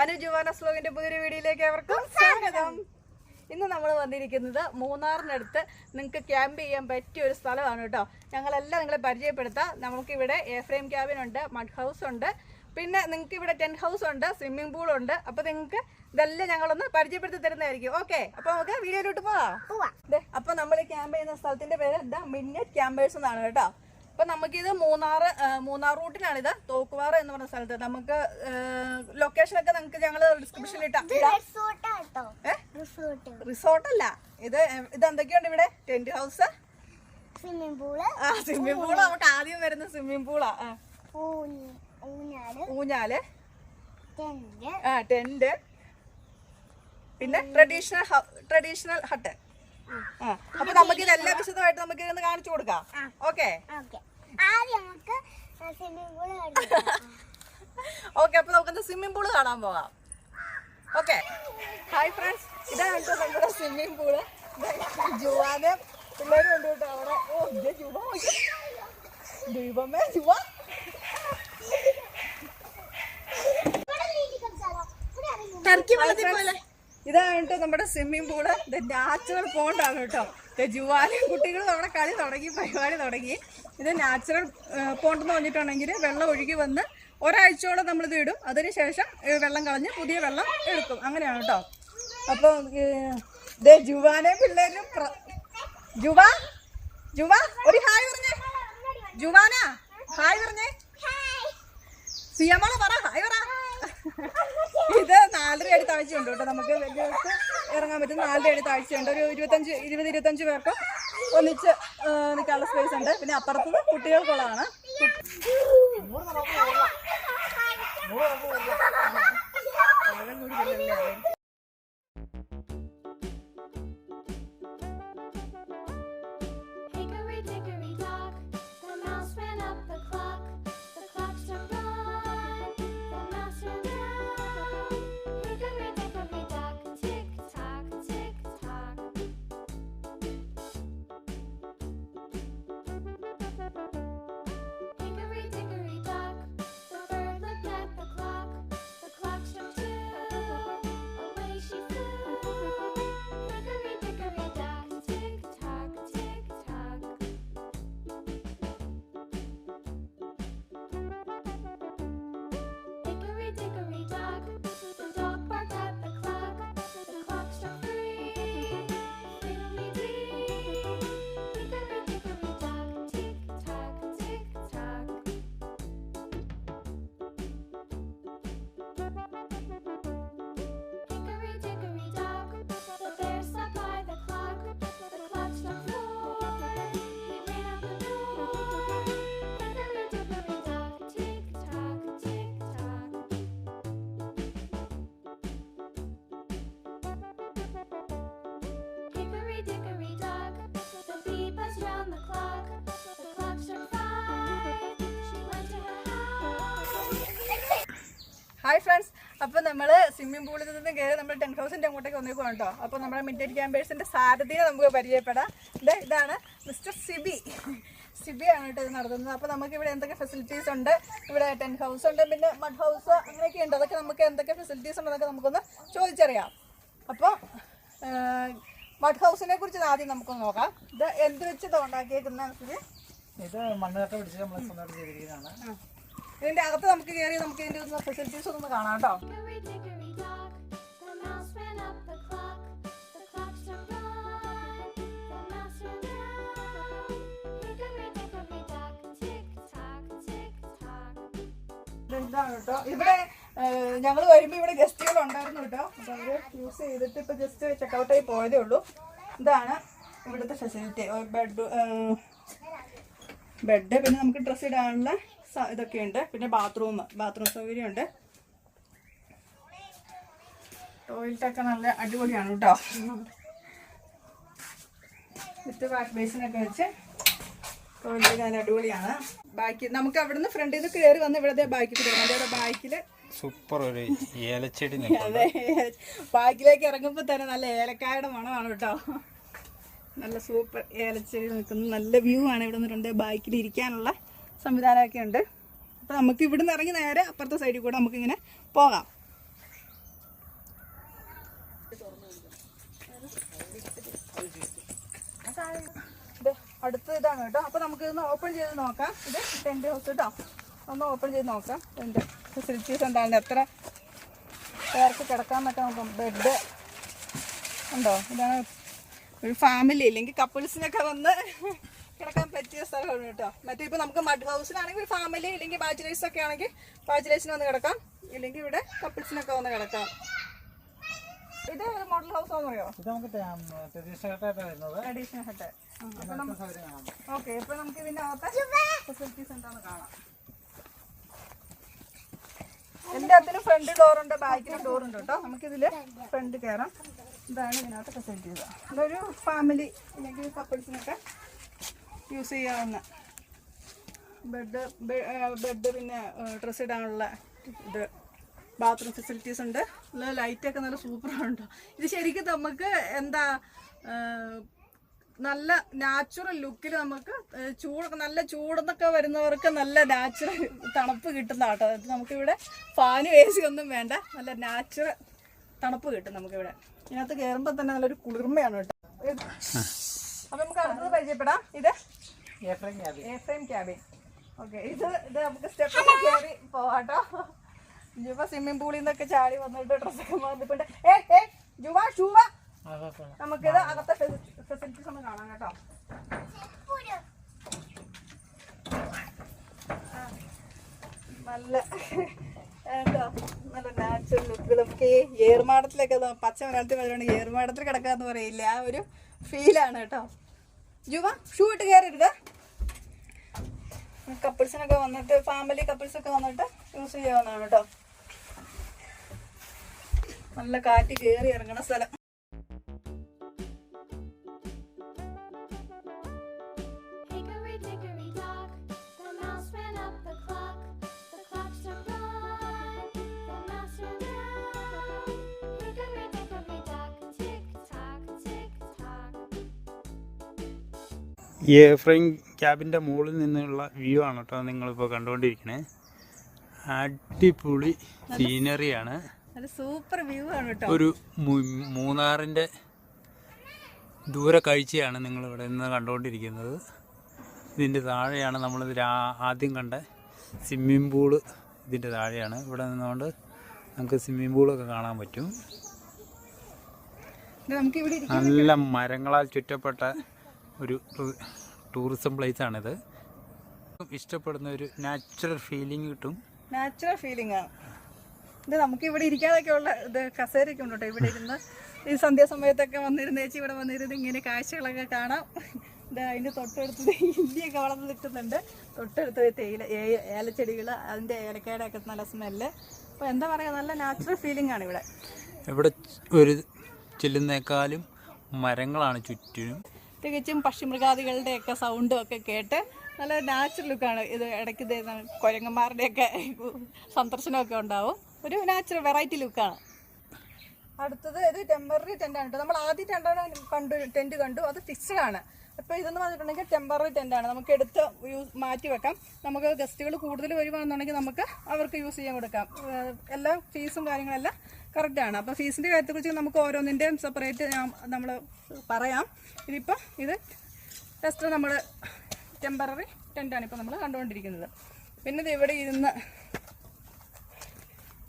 Anu Juana സ്ലോഗിന്റെ പുതിയൊരു വീഡിയോയിലേക്ക് അവർക്കും സ്വാഗതം. ഇന്ന് നമ്മൾ വന്നിരിക്കുന്നത് മൂന്നാറിനടുത്ത് നിങ്ങൾക്ക് ക്യാമ്പ് ചെയ്യാൻ പറ്റിയ ഒരു സ്ഥലമാണ് കേട്ടോ. ഞങ്ങളെല്ലാം നിങ്ങളെ പരിചയപ്പെടുത്താം. നമുക്കിവിടെ എ ഫ്രെയിം ക്യാബിൻ ഉണ്ട് മഡ് ഹൗസ് ഉണ്ട്. പിന്നെ നിങ്ങൾക്ക് ഇവിടെ ടെന്റ് ഹൗസ് ഉണ്ട് സ്വിമ്മിംഗ് പൂൾ ഉണ്ട്. അപ്പൊ നിങ്ങൾക്ക് ഇതെല്ലാം ഞങ്ങളൊന്ന് പരിചയപ്പെടുത്തി തരുന്നതായിരിക്കും. ഓക്കെ അപ്പൊ നമുക്ക് വീഡിയോയിലോട്ട് പോവാം. ദേ, അപ്പൊ നമ്മൾ ക്യാമ്പ് ചെയ്യുന്ന സ്ഥലത്തിന്റെ പേര് ദ മിന്നറ്റ് ക്യാമ്പേഴ്സ് എന്നാണ് കേട്ടോ. അപ്പൊ നമുക്കിത് മൂന്നാർ മൂന്നാർ ഇത് തോക്കുവാറ എന്ന് പറഞ്ഞ സ്ഥലത്ത്. നമുക്ക് ലൊക്കേഷൻ ഒക്കെ നമുക്ക് ഞങ്ങൾ ഡിസ്ക്രിപ്ഷനിൽ ഇട്ടാം? റിസോർട്ട്. അല്ല ഇത് ഇത് എന്തൊക്കെയുണ്ട് ഇവിടെ? Tent house? Swimming pool. ആ സ്വിമ്മിംഗ് പൂൾ നമുക്ക് ആദ്യം വരുന്ന സ്വിമ്മിംഗ് പൂളാ. ഊഞ്ഞാൽ. ആ ടെന്റ്. പിന്നെ ട്രഡീഷണൽ ട്രഡീഷണൽ ഹട്ട് അപ്പൊ നമുക്ക് ഇതെല്ലാം വിശദമായിട്ട് നമുക്ക് ഇതൊന്ന് കാണിച്ചു കൊടുക്കാം. ഓക്കെ? ഓക്കെ. അപ്പൊ നമുക്ക് സ്വിമ്മിംഗ് പൂൾ കാണാൻ പോകാം ഓക്കെ ഹായ് ഫ്രണ്ട്സ് ഇതാണ് കേട്ടോ നമ്മുടെ സ്വിമ്മിംഗ് പൂൾ ജുവാന്. പിള്ളേരും ഉണ്ട് കേട്ടോ അവിടെ. ഓ ഇത് ജുവ. ദൈവമേ ജുവ. ടർക്കി വെള്ളത്തിൽ പോലെ. ഇതാണ് കേട്ടോ നമ്മുടെ സ്വിമ്മിംഗ് പൂൾ ഇത് നാച്ചുറൽ പോണ്ടാണ് കേട്ടോ. ജുവാലി കുട്ടികൾ നമ്മുടെ കളി തുടങ്ങി പരിപാടി തുടങ്ങി. ഇത് നാച്ചുറൽ പോണ്ടെന്ന് പറഞ്ഞിട്ടുണ്ടെങ്കിൽ വെള്ളം ഒഴുകി വന്ന് ഒരാഴ്ചയോളം നമ്മളിത് ഇടും. അതിനുശേഷം വെള്ളം കളഞ്ഞ് പുതിയ വെള്ളം എടുക്കും. അങ്ങനെയാണ് കേട്ടോ. അപ്പോൾ ഇതേ ജുവാനെ പിള്ളേരും ജുവാ ജുവ ഒരു ഹായ് പറഞ്ഞേ. ജുവാന ഹായ് പറഞ്ഞേ. സിയമോളെ പറ ഹായ് പറ. ഇത് നാലര അടി താഴ്ചയുണ്ട് കേട്ടോ നമുക്ക് വലിയവർക്ക് ഇറങ്ങാൻ പറ്റും നാലര അടി താഴ്ചയുണ്ട് ഒരു ഇരുപത്തഞ്ച് ഇരുപത് ഇരുപത്തഞ്ച് പേർക്ക് ഒന്നിച്ച് നിൽക്കാനുള്ള സ്പേസ് ഉണ്ട് പിന്നെ അപ്പുറത്തത് കുട്ടികൾക്കുള്ളതാണ് Hickory ഹായ് ഫ്രണ്ട്സ് അപ്പോൾ നമ്മൾ സ്വിമ്മിംഗ് പൂളിൽ നിന്ന് കയറി നമ്മൾ ടെൻ ഹൗസിന്റെ അങ്ങോട്ടേക്ക് വന്നേക്കും കേട്ടോ. അപ്പോൾ നമ്മുടെ മിഡ്നൈറ്റ് ക്യാമ്പേഴ്സിന്റെ സാരഥിയെ നമുക്ക് പരിചയപ്പെടാം. ഇത് ഇതാണ് മിസ്റ്റർ സിബി. സിബിയാണ് കേട്ടോ ഇത് നടത്തുന്നത്. അപ്പോൾ നമുക്ക് ഇവിടെ എന്തൊക്കെ ഫെസിലിറ്റീസ് ഉണ്ട്? ഇവിടെ ടെൻ ഹൗസ് ഉണ്ട് പിന്നെ മഡ് ഹൗസ് അങ്ങനെയൊക്കെ ഉണ്ട്. അതൊക്കെ നമുക്ക് എന്തൊക്കെ ഫെസിലിറ്റീസ് ഉണ്ടെന്നൊക്കെ നമുക്കൊന്ന് ചോദിച്ചറിയാം. അപ്പോൾ മഡ് ഹൗസിനെ കുറിച്ച് ആദ്യം നമുക്കൊന്ന് നോക്കാം. ഇത് എന്ത് വെച്ച് ഉണ്ടാക്കിയേക്കുന്ന ഇത് മണ്ണൊക്കെ പിടിച്ച് നമ്മൾ സ്വന്തമായിട്ട് ചെയ്തിരിക്കുന്നതാണ്. ഇതിന്റെ അകത്ത് നമുക്ക് കയറി നമുക്ക് ഇതിന്റെ ഒന്ന് ഫെസിലിറ്റീസ് ഒന്ന് കാണാം കേട്ടോ. ഇതാണ് കേട്ടോ? ഇവിടെ ഞങ്ങൾ വരുമ്പോൾ ഇവിടെ ഗസ്റ്റുകൾ ഉണ്ടായിരുന്നു കേട്ടോ. അപ്പോൾ അവർ യൂസ് ചെയ്തിട്ട് ഇപ്പോൾ ജസ്റ്റ് ചെക്ക് ഔട്ട് ആയി പോയതേ ഉള്ളൂ. ഇതാണ് ഇവിടുത്തെ ഫെസിലിറ്റി ബെഡ് ബെഡ് പിന്നെ നമുക്ക് ഡ്രസ്സ് ഇടാനുള്ള സ- ഇതൊക്കെ ഉണ്ട് പിന്നെ ബാത്റൂം ബാത്റൂം സൗകര്യമുണ്ട്. ടോയ്ലറ്റൊക്കെ നല്ല അടിപൊളിയാണ് കേട്ടോ. വിത്ത് വാഷ് ബേസിനൊക്കെ വെച്ച് ടോയ്ലറ്റ് നല്ല അടിപൊളിയാണ്. ബാക്കി നമുക്ക് അവിടുന്ന് ഫ്രണ്ടിൽ നിന്ന് കയറി വന്ന് ഇവിടെ ബാക്കിൽ കയറി ബാക്കിൽ സൂപ്പർ ഒരു ഏലച്ചെടി അതെ. ബാക്കിലേക്ക് ഇറങ്ങുമ്പോൾ തന്നെ നല്ല ഏലക്കായുടെ മണമാണ് കേട്ടോ. നല്ല സൂപ്പർ ഏലച്ചെടി നിൽക്കുന്നു. നല്ല വ്യൂ ആണ് ഇവിടെ നിന്നിട്ടുണ്ട് ബാക്കിൽ ഇരിക്കാനുള്ള. സംവിധാനമൊക്കെ ഉണ്ട് അപ്പം നമുക്ക് ഇവിടെ നിന്ന് ഇറങ്ങി നേരെ അപ്പുറത്തെ സൈഡിൽ കൂടെ നമുക്കിങ്ങനെ പോകാം. അടുത്ത ഇതാണ് കേട്ടോ. അപ്പം നമുക്ക് ഇതൊന്ന് ഓപ്പൺ ചെയ്ത് നോക്കാം. ഇത് ടെന്റ് ഹൗസ് കേട്ടോ. ഒന്ന് ഓപ്പൺ ചെയ്ത് നോക്കാം. ഇതിന്റെ ഫെസിലിറ്റീസ് എന്താണ് എത്ര പേർക്ക് കിടക്കാമെന്നൊക്കെ നോക്കാം ബെഡ് ഉണ്ടോ? ഇതാണ് ഒരു ഫാമിലി അല്ലെങ്കിൽ കപ്പിൾസിനൊക്കെ വന്ന് കിടക്കാൻ പറ്റിയ സ്ഥലമാണ് കേട്ടോ. മറ്റേ ഇപ്പോൾ നമുക്ക് മഡ് ഹൗസിലാണെങ്കിൽ ഫാമിലി ഇല്ലെങ്കിൽ ബാച്ചിലേഴ്സ് ഒക്കെ ആണെങ്കിൽ ബാച്ചിലേഴ്സിന് വന്ന് കിടക്കാം. ഇല്ലെങ്കിൽ ഇവിടെ കപ്പിൾസിനൊക്കെ വന്ന് കിടക്കാം. ഇത് മോഡൽ ഹൗസ് ആണെന്ന് അറിയോ? ഇത് നമുക്ക് ഹട്ട് ഓക്കെ ഇപ്പൊ നമുക്ക് ഇതിന്റെ അകത്തെ ഫെസിലിറ്റീസ് എന്താന്ന് കാണാം. എല്ലാത്തിനും ഫ്രണ്ട് ഡോറുണ്ട് ഡോർ ഉണ്ട് കേട്ടോ. നമുക്കിതിൽ ഫ്രണ്ട് കയറാം ഇതാണ് ഇതിനകത്ത് ഫെസിലിറ്റീസ് ഇതൊരു ഫാമിലി അല്ലെങ്കിൽ കപ്പിൾസിനൊക്കെ യൂസ് ചെയ്യാവുന്ന. ബെഡ് ബെഡ് പിന്നെ ഡ്രസ്സ് ഇടാനുള്ള ഇത്. ബാത്റൂം ഫെസിലിറ്റീസ് ഉണ്ട്. നല്ല ലൈറ്റൊക്കെ നല്ല സൂപ്പറാണ് കേട്ടോ ഇത് ശരിക്കും നമുക്ക് എന്താ നല്ല നാച്ചുറൽ ലുക്കിൽ നമുക്ക് ചൂടൊക്കെ നല്ല ചൂടെന്നൊക്കെ വരുന്നവർക്ക് നല്ല നാച്ചുറൽ തണുപ്പ് കിട്ടുന്ന കേട്ടോ അത് നമുക്കിവിടെ ഫാനും എ സി ഒന്നും വേണ്ട. നല്ല നാച്ചുറൽ തണുപ്പ് കിട്ടും നമുക്കിവിടെ. ഇതിനകത്ത് കയറുമ്പോൾ തന്നെ നല്ലൊരു കുളിർമയാണ് കേട്ടോ. അപ്പം നമുക്ക് അടുത്തത് പരിചയപ്പെടാം. ഇത് എ ഫ്രെയിം ക്യാബിൻ. ഓക്കെ ഇത് ഇത് നമുക്ക് സ്റ്റെപ്പ് കയറി പോവാട്ടോ. ജുവ സ്വിമ്മിംഗ് പൂളിൽ നിന്നൊക്കെ ചാടി വന്നിട്ട് ഡ്രസ്സൊക്കെ മാറിപ്പോണ്ട് ഏ ഏ ജുവ ഷൂവ. നമുക്കിത് അകത്തെ ഫെസിലിറ്റീസ് ഒന്ന് കാണാം കേട്ടോ. നല്ല നല്ല നാച്ചുറൽ ലുക്ക് നമുക്ക് ഈ ഏർമാടത്തിലൊക്കെ പച്ച മലയാളത്തിൽ പറയുകയാണെങ്കിൽ ഏർമാടത്തിൽ കിടക്കാന്ന് പറയില്ല? ആ ഒരു ഫീലാണ് കേട്ടോ. ജുവ ഷൂ ഇട്ട് കയറരുത് കപ്പിൾസിനൊക്കെ വന്നിട്ട് ഫാമിലി കപ്പിൾസൊക്കെ വന്നിട്ട് യൂസ് ചെയ്യാവുന്നതാണ് കേട്ടോ. നല്ല കാറ്റ് കയറി ഇറങ്ങണ സ്ഥലം. ഈ ഫ്രെയിം ക്യാബിന്റെ മുകളിൽ നിന്നുള്ള വ്യൂ ആണ് കേട്ടോ നിങ്ങളിപ്പോൾ കണ്ടുകൊണ്ടിരിക്കുന്നത് അടിപൊളി സീനറിയാണ്. സൂപ്പർ വ്യൂ ആണ് കേട്ടോ. ഒരു മൂന്നാറിന്റെ ദൂര കാഴ്ചയാണ് നിങ്ങളിവിടെ നിന്ന് കണ്ടുകൊണ്ടിരിക്കുന്നത്. ഇതിന്റെ താഴെയാണ് നമ്മൾ ആദ്യം കണ്ട സ്വിമ്മിംഗ് പൂൾ ഇതിന്റെ താഴെയാണ്. ഇവിടെ നിന്നുകൊണ്ട് നമുക്ക് സ്വിമ്മിംഗ് പൂളൊക്കെ കാണാൻ പറ്റും. നല്ല മരങ്ങളാൽ ചുറ്റപ്പെട്ട ഒരു ടൂറിസം പ്ലേസ് ആണിത് ഇഷ്ടപ്പെടുന്ന ഒരു നാച്ചുറൽ ഫീലിംഗ് കിട്ടും. നാച്ചുറൽ ഫീലിംഗ് ആണ്. ഇത് നമുക്ക് ഇവിടെ ഇരിക്കാതൊക്കെ ഉള്ള ഇത് കസേരയൊക്കെ ഉണ്ട് കേട്ടോ ഇവിടെ ഇരുന്ന് ഈ സന്ധ്യാസമയത്തൊക്കെ വന്നിരുന്ന് ചേച്ചി ഇവിടെ വന്നിരുന്ന് ഇങ്ങനെ കാഴ്ചകളൊക്കെ കാണാം. ഇത് അതിന്റെ തൊട്ടടുത്ത് ഇല്ലിയൊക്കെ വളർന്ന് നിൽക്കുന്നുണ്ട്. തൊട്ടടുത്ത് തേയില ഏലച്ചെടികൾ അതിന്റെ ഏലക്കയുടെ ഒക്കെ നല്ല സ്മെല്ല് അപ്പോൾ എന്താ പറയുക നല്ല നാച്ചുറൽ ഫീലിംഗ് ആണ് ഇവിടെ. ഇവിടെ ഒരു ചെല്ലുന്നേക്കാളും മരങ്ങളാണ് ചുറ്റിനും. തികച്ചും പക്ഷിമൃഗാദികളുടെയൊക്കെ സൗണ്ടും ഒക്കെ കേട്ട് നല്ല നാച്ചുറൽ ലുക്കാണ് ഇത് ഇടയ്ക്ക് കുരങ്ങന്മാരുടെയൊക്കെ സന്ദർശനമൊക്കെ ഉണ്ടാവും. ഒരു നാച്ചുറൽ വെറൈറ്റി ലുക്കാണ് അടുത്തത് ഇത് ടെമ്പററി ടെന്റാണ് കേട്ടോ നമ്മൾ ആദ്യം ടെന്റാണ് കണ്ടു ടെന്റ് കണ്ടു. അത് ഫിക്സഡ് ആണ്. അപ്പോൾ ഇതെന്ന് പറഞ്ഞിട്ടുണ്ടെങ്കിൽ ടെമ്പററി ടെന്റ് ആണ്. നമുക്ക് എടുത്ത് യൂസ് മാറ്റി വെക്കാം. നമുക്ക് ഗസ്റ്റുകൾ കൂടുതൽ വരുവാണെന്നുണ്ടെങ്കിൽ നമുക്ക് അവർക്ക് യൂസ് ചെയ്യാൻ കൊടുക്കാം. എല്ലാ ഫീസും കാര്യങ്ങളെല്ലാം കറക്റ്റാണ് അപ്പോൾ ഫീസിന്റെ കാര്യത്തെക്കുറിച്ച് നമുക്ക് ഓരോന്നിന്റെയും സെപ്പറേറ്റ് നമ്മൾ പറയാം. ഇതിപ്പോൾ ഇത് ജസ്റ്റ് നമ്മൾ ടെമ്പററി ടെന്റാണ് ഇപ്പോൾ നമ്മൾ കണ്ടുകൊണ്ടിരിക്കുന്നത്. പിന്നെ ഇത് ഇവിടെ ഇരുന്ന്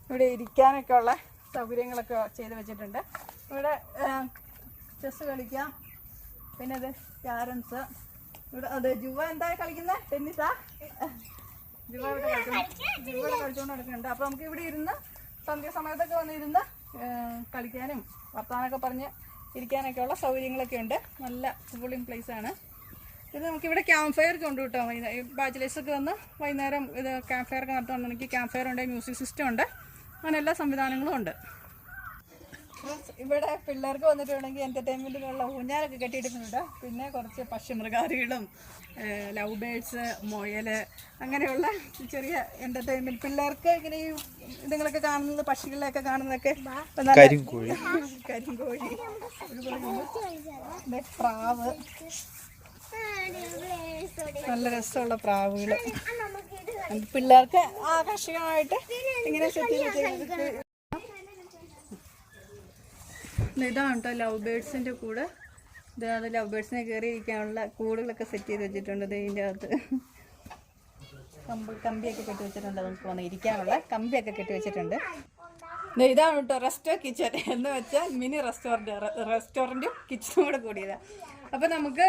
ഇവിടെ ഇരിക്കാനൊക്കെ ഉള്ള സൗകര്യങ്ങളൊക്കെ ചെയ്ത് വെച്ചിട്ടുണ്ട്. ഇവിടെ ചെസ് കളിക്കാം. പിന്നെ ഇത് ക്യാരംസ്. ഇവിടെ അത് ജുവ എന്താ കളിക്കുന്നത് ടെന്നീസാ? ജുവ ഇവിടെ കളിക്കുന്നു. ജുവ ഇവിടെ കളിച്ചുകൊണ്ട് നടക്കുന്നുണ്ട്. അപ്പോൾ നമുക്ക് ഇവിടെ ഇരുന്ന് സന്ധ്യ സമയത്തൊക്കെ വന്നിരുന്ന് കളിക്കാനും വർത്താനൊക്കെ പറഞ്ഞ് ഇരിക്കാനൊക്കെ ഉള്ള സൗകര്യങ്ങളൊക്കെ ഉണ്ട്. നല്ല കൂളിംഗ് പ്ലേസ് ആണ് ഇത് നമുക്കിവിടെ ക്യാമ്പ് ഫയർ ഒക്കെ ഉണ്ട് കേട്ടോ. ബാച്ചിലേഴ്സൊക്കെ വന്ന് വൈകുന്നേരം ഇത് ക്യാമ്പ് ഫയർ ഒക്കെ നടത്തുകൊണ്ടെങ്കിൽ ക്യാമ്പ് ഫയർ ഉണ്ട് മ്യൂസിക് സിസ്റ്റം ഉണ്ട്. അങ്ങനെ എല്ലാ സംവിധാനങ്ങളും ഉണ്ട്. ഇവിടെ പിള്ളേർക്ക് വന്നിട്ടുണ്ടെങ്കിൽ എന്റർടൈൻമെന്റിനുള്ള ഊഞ്ഞാലൊക്കെ കെട്ടിയിട്ടുണ്ട് പിന്നെ കുറച്ച് പക്ഷിമൃഗാദികളും ലവ് ബേഡ്സ് മുയൽ അങ്ങനെയുള്ള ചെറിയ എന്റർടൈൻമെന്റ് പിള്ളേർക്ക് ഇങ്ങനെ ഈ ഇതുങ്ങളൊക്കെ കാണുന്നത് പക്ഷികളെയൊക്കെ കാണുന്നതൊക്കെ കരിങ്കോഴി. പ്രാവ്. നല്ല രസമുള്ള പ്രാവുകൾ പിള്ളേർക്ക് ആകർഷകമായിട്ട് ഇങ്ങനെ സെറ്റ് ചെയ്ത് വെച്ചേക്കുന്നത് ഇതാണ് കേട്ടോ ലവ് ബേഡ്സിന്റെ കൂടെ. ഇതാണ് ലവ് ബേഡ്സിനെ കയറി ഇരിക്കാനുള്ള കൂടുകളൊക്കെ സെറ്റ് ചെയ്ത് വെച്ചിട്ടുണ്ട് ഇതിന്റെ അകത്ത്. കമ്പി കമ്പിയൊക്കെ കെട്ടി വെച്ചിട്ടുണ്ട് നമുക്ക് തോന്നുന്നു ഇരിക്കാനുള്ള കമ്പിയൊക്കെ കെട്ടി വെച്ചിട്ടുണ്ട്. ഇതാണ് കേട്ടോ റെസ്റ്റോ കിച്ചൺ എന്ന് വെച്ചാൽ മിനി റെസ്റ്റോറന്റ് റെസ്റ്റോറന്റും കിച്ചണും കൂടെ കൂടിയതാണ് അപ്പോൾ നമുക്ക്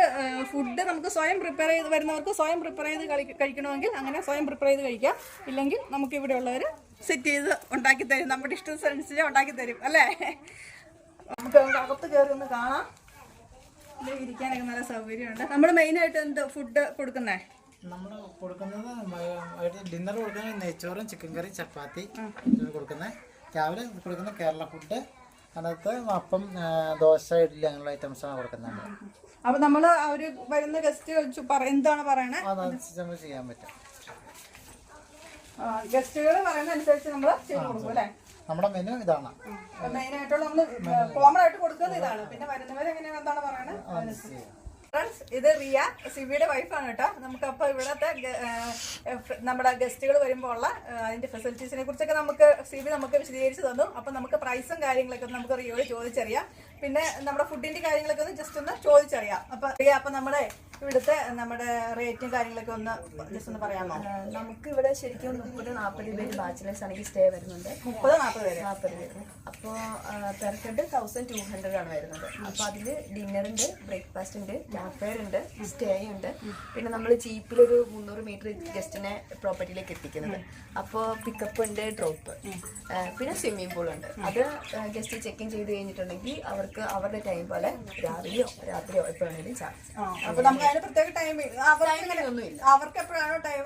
ഫുഡ് നമുക്ക് സ്വയം പ്രിപ്പയർ ചെയ്ത് വരുന്നവർക്ക് സ്വയം പ്രിപ്പയർ ചെയ്ത് കഴിക്കണമെങ്കിൽ അങ്ങനെ സ്വയം പ്രിപ്പയർ ചെയ്ത് കഴിക്കാം. ഇല്ലെങ്കിൽ നമുക്ക് ഇവിടെ ഉള്ളവർ സെറ്റ് ചെയ്ത് ഉണ്ടാക്കി തരും നമ്മുടെ ഇഷ്ടത്തിനനുസരിച്ച് ഉണ്ടാക്കി തരും അല്ലേ? നമുക്ക് അങ്ങോട്ട് അകത്ത് കയറി ഒന്ന് കാണാം. ഇരിക്കാനൊക്കെ നല്ല സൗകര്യമുണ്ട്. നമ്മൾ മെയിനായിട്ട് എന്ത് ഫുഡ് കൊടുക്കുന്നേ? നമ്മൾ കൊടുക്കുന്നത് ഡിന്നർ കൊടുക്കുന്നത് നെയ്ച്ചോറും ചിക്കൻ കറി ചപ്പാത്തി കൊടുക്കുന്നത് രാവിലെ കൊടുക്കുന്ന കേരള ഫുഡ് അതിനകത്ത് അപ്പം ദോശ ഇഡ്ഡലി അങ്ങനെയുള്ള ആണ് കൊടുക്കുന്നത് അപ്പൊ നമ്മൾ അവർ വരുന്ന ഗസ്റ്റ് എന്താണ് പറയണേ? ചെയ്യാൻ പറ്റും. ഗസ്റ്റുകൾ പറയുന്ന അനുസരിച്ച് നമ്മൾ ചെയ്ത് കൊടുക്കും അല്ലേ? നമ്മുടെ മെനു ഇതാണ്. മെയിനായിട്ടുള്ള നമ്മൾ കോമൺ ആയിട്ട് കൊടുക്കുന്നത് ഇതാണ്. പിന്നെ വരുന്നവരെങ്ങനെയാണ് എന്താണ് ചെയ്യാം. ഫ്രണ്ട്സ് ഇത് റിയ സിബിയുടെ വൈഫാണ് കേട്ടോ. നമുക്കപ്പോൾ ഇവിടുത്തെ നമ്മുടെ ഗസ്റ്റുകൾ വരുമ്പോൾ ഉള്ള അതിന്റെ അതിന്റെ ഫെസിലിറ്റീസിനെ കുറിച്ചൊക്കെ നമുക്ക് സിബി നമുക്ക് വിശദീകരിച്ച് തന്നു. അപ്പം നമുക്ക് പ്രൈസും കാര്യങ്ങളൊക്കെ ഒന്ന് നമുക്ക് റിയോട് ചോദിച്ചറിയാം. പിന്നെ നമ്മുടെ ഫുഡിന്റെ കാര്യങ്ങളൊക്കെ ഒന്ന് ജസ്റ്റ് ഒന്ന് ചോദിച്ചറിയാം. അപ്പൊ റിയ അപ്പൊ നമ്മുടെ ഇവിടുത്തെ നമ്മുടെ റേറ്റും കാര്യങ്ങളൊക്കെ ഒന്ന് ജസ്റ്റ് ഒന്ന് പറയാമോ? നമുക്ക് ഇവിടെ ശരിക്കും മുപ്പത് നാൽപ്പത് പേര് ബാച്ചിലേഴ്സ് ആണെങ്കിൽ സ്റ്റേ വരുന്നുണ്ട്. മുപ്പത് നാൽപ്പത് പേര്. നാൽപ്പത് പേര്. അപ്പോൾ per head thousand two hundred ആണ് വരുന്നത്. അപ്പോൾ അതിൽ ഡിന്നറുണ്ട് ബ്രേക്ക്ഫാസ്റ്റ് ഉണ്ട് ക്യാഫെയർ ഉണ്ട് സ്റ്റേ ഉണ്ട്. പിന്നെ നമ്മൾ ജീപ്പിലൊരു മുന്നൂറ് മീറ്റർ ഗസ്റ്റിനെ പ്രോപ്പർട്ടിയിലേക്ക് എത്തിക്കുന്നത്. അപ്പോൾ പിക്കപ്പ് ഉണ്ട് ഡ്രോപ്പ് പിന്നെ സ്വിമ്മിംഗ് പൂൾ ഉണ്ട്. അത് ഗസ്റ്റ് ചെക്ക് ഇൻ ചെയ്ത് കഴിഞ്ഞിട്ടുണ്ടെങ്കിൽ അവർക്ക് അവരുടെ ടൈം പോലെ രാവിലെയോ രാത്രിയോ എപ്പോൾ വേണമെങ്കിലും ചാർജ് അപ്പോൾ നമുക്ക് അതിന് പ്രത്യേക ടൈം അവർക്ക് എപ്പോഴാണോ ടൈം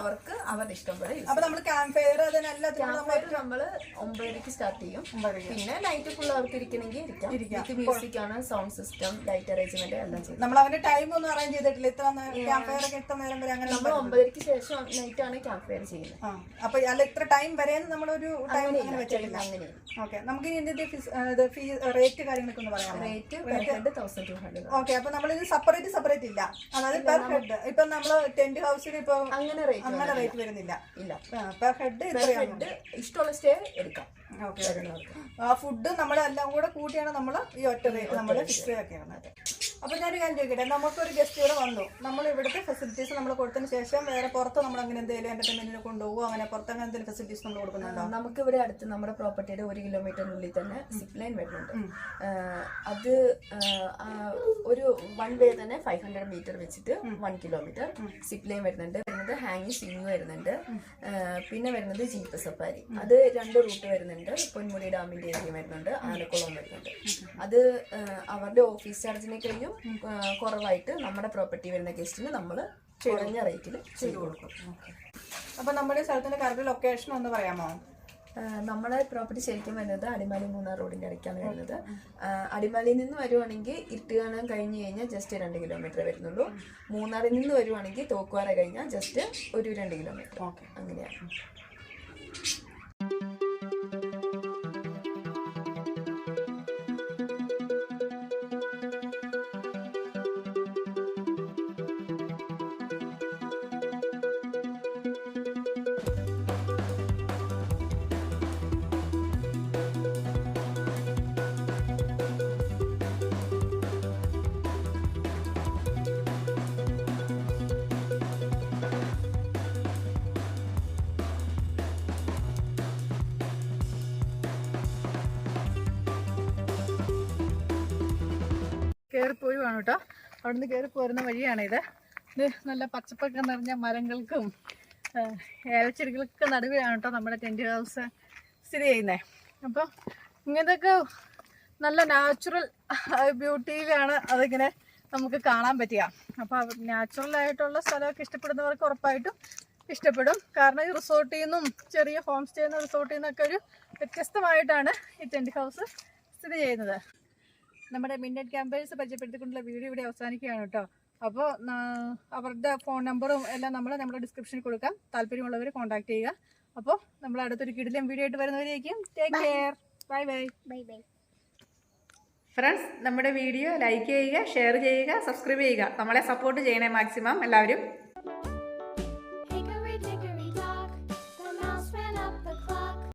അവർക്ക് അവരുടെ ഇഷ്ടം പോലെ അപ്പോൾ നമ്മൾ ഫെയർ ഒമ്പതരക്ക് സ്റ്റാർട്ട് ചെയ്യും. പിന്നെ നൈറ്റ് ഫുൾ അവർക്ക് ഇരിക്കണമെങ്കിൽ ഇരിക്കാം. മ്യൂസിക് ആണ് സൗണ്ട് സിസ്റ്റം ലൈറ്റ് അറേഞ്ച്മെന്റ് എല്ലാം ചെയ്യും. നമ്മൾ അവന് ടൈം ഒന്നും അറേഞ്ച് ചെയ്തിട്ടില്ല. ഇത്ര ക്യാമ്പയർ ഒക്കെ ഇത്ര നേരം വരെ അങ്ങനെ നമ്മൾ ഒമ്പതരക്ക് ശേഷം നൈറ്റ് ആണ് ക്യാമ്പയർ ചെയ്യുന്നത്. ആ അപ്പൊ അല്ല ഇത്ര ടൈം വരെ നമ്മളൊരു ടൈം അങ്ങനെ വെച്ചിട്ടില്ല. അങ്ങനെ ഓക്കെ നമുക്ക് ഇതിന്റെ ഫീ റേറ്റ് കാര്യങ്ങളൊക്കെ ഒന്ന് പറയാം റേറ്റ് ഓക്കെ അപ്പൊ നമ്മളിത് സെപ്പറേറ്റ് സെപ്പറേറ്റ് ഇല്ല. അതായത് പെർ ഹെഡ് ഇപ്പൊ നമ്മൾ ടെന്റ് ഹൗസിൽ ഇപ്പൊ അങ്ങനെ റേറ്റ് അങ്ങനെ റേറ്റ് വരുന്നില്ല. ഇല്ല. പെർ ഹെഡ് ഇഷ്ടമുള്ള സ്റ്റേ എടുക്കാം. ഓക്കെ വരുന്നവർക്ക് ആ ഫുഡ് നമ്മളെല്ലാം കൂടെ കൂട്ടിയാണ് നമ്മൾ ഈ ഒറ്റ റേറ്റ് നമ്മൾ ഫിക്സ് ആക്കിയിരുന്നത് അപ്പൊ ഞാനൊരു കാര്യം ചോദിക്കട്ടെ? നമുക്കൊരു ഗസ്റ്റ് ഇവിടെ വന്നു. നമ്മൾ ഇവിടുത്തെ ഫെസിലിറ്റീസ് നമ്മൾ കൊടുത്തതിന് ശേഷം വേറെ പുറത്ത് നമ്മൾ അങ്ങനെ എന്തെങ്കിലും എന്റർടൈൻമെന്റിന് കൊണ്ടുപോകുമോ അങ്ങനെ പുറത്ത് അങ്ങനെ എന്തെങ്കിലും ഫെസിലിറ്റീസ് നമ്മൾ കൊടുക്കുന്നുണ്ടോ? നമുക്ക് ഇവിടെ അടുത്ത് നമ്മുടെ പ്രോപ്പർട്ടിയുടെ ഒരു കിലോമീറ്ററിനുള്ളിൽ തന്നെ സിപ്പ് ലൈൻ വരുന്നുണ്ട്. അത് ഒരു വൺ വേ തന്നെ ഫൈവ് ഹൺഡ്രഡ് മീറ്റർ വെച്ചിട്ട് വൺ കിലോമീറ്റർ സിപ്പ് ലൈൻ വരുന്നുണ്ട്. വരുന്നത് ഹാങ്ങിങ് സ്വിങ് വരുന്നുണ്ട്. പിന്നെ വരുന്നത് ജീപ്പ് സഫാരി. അത് രണ്ട് റൂട്ട് വരുന്നുണ്ട്. പൊന്മുടി ഡാമിന്റെ ഏരിയ വരുന്നുണ്ട്. ആനക്കുളം വരുന്നുണ്ട്. അത് അവരുടെ ഓഫീസ് ചാർജിനെ കഴിഞ്ഞും കുറവായിട്ട് നമ്മുടെ പ്രോപ്പർട്ടി വരുന്ന ഗസ്റ്റിന് നമ്മൾ കുറഞ്ഞ റേറ്റിൽ ചെയ്തു കൊടുക്കും. അപ്പോൾ നമ്മുടെ സ്ഥലത്തിന്റെ കറക്റ്റ് ലൊക്കേഷൻ ഒന്ന് പറയാമോ? നമ്മുടെ നമ്മളെ പ്രോപ്പർട്ടി ശരിക്കും വരുന്നത് അടിമാലി മൂന്നാർ റോഡിന്റെ ഇടയ്ക്കാണ് വരുന്നത്. അടിമാലിയിൽ നിന്ന് വരുവാണെങ്കിൽ ഇരുട്ടുകാണാൻ കഴിഞ്ഞ് കഴിഞ്ഞാൽ ജസ്റ്റ് രണ്ട് കിലോമീറ്റർ വരുന്നുള്ളൂ. മൂന്നാറിൽ നിന്ന് വരുവാണെങ്കിൽ തോക്കുവാറ കഴിഞ്ഞാൽ ജസ്റ്റ് ഒരു രണ്ട് കിലോമീറ്റർ. അങ്ങനെയാണ്. കയറിപ്പോരുവാണ് കേട്ടോ അവിടുന്ന് കയറി പോരുന്ന വഴിയാണ് ഇത് നല്ല പച്ചപ്പൊക്കെ നിറഞ്ഞ മരങ്ങൾക്കും ഏലച്ചെടികൾക്കൊക്കെ നടുവിലാണ് കേട്ടോ നമ്മുടെ ടെന്റ് ഹൗസ് സ്ഥിതി ചെയ്യുന്നത് അപ്പോൾ ഇങ്ങനത്തെയൊക്കെ നല്ല നാച്ചുറൽ ബ്യൂട്ടിയിലാണ് അതിങ്ങനെ നമുക്ക് കാണാൻ പറ്റുക. അപ്പോൾ നാച്ചുറൽ ആയിട്ടുള്ള സ്ഥലമൊക്കെ ഇഷ്ടപ്പെടുന്നവർക്ക് ഉറപ്പായിട്ടും ഇഷ്ടപ്പെടും. കാരണം ഈ റിസോർട്ടിൽ നിന്നും ചെറിയ ഹോം സ്റ്റേ എന്ന റിസോർട്ടിൽ നിന്നൊക്കെ ഒരു വ്യത്യസ്തമായിട്ടാണ് ഈ ടെന്റ് ഹൗസ് സ്ഥിതി ചെയ്യുന്നത്. നമ്മുടെ മിന്നറ്റ് ക്യാമ്പേഴ്സ് പരിചയപ്പെടുത്തിക്കൊണ്ടുള്ള വീഡിയോ ഇവിടെ അവസാനിക്കുകയാണ് കേട്ടോ. അപ്പോൾ അവരുടെ ഫോൺ നമ്പറും എല്ലാം നമ്മൾ നമ്മുടെ ഡിസ്ക്രിപ്ഷനിൽ കൊടുക്കാം. താല്പര്യമുള്ളവർ കോൺടാക്ട് ചെയ്യുക. അപ്പോൾ നമ്മൾ അടുത്തൊരു കിടിലം വീഡിയോ ആയിട്ട് വരുന്നവരേക്കും take care bye bye bye bye friends നമ്മുടെ വീഡിയോ ലൈക്ക് ചെയ്യുക ഷെയർ ചെയ്യുക സബ്സ്ക്രൈബ് ചെയ്യുക. നമ്മളെ സപ്പോർട്ട് ചെയ്യണേ മാക്സിമം എല്ലാവരും.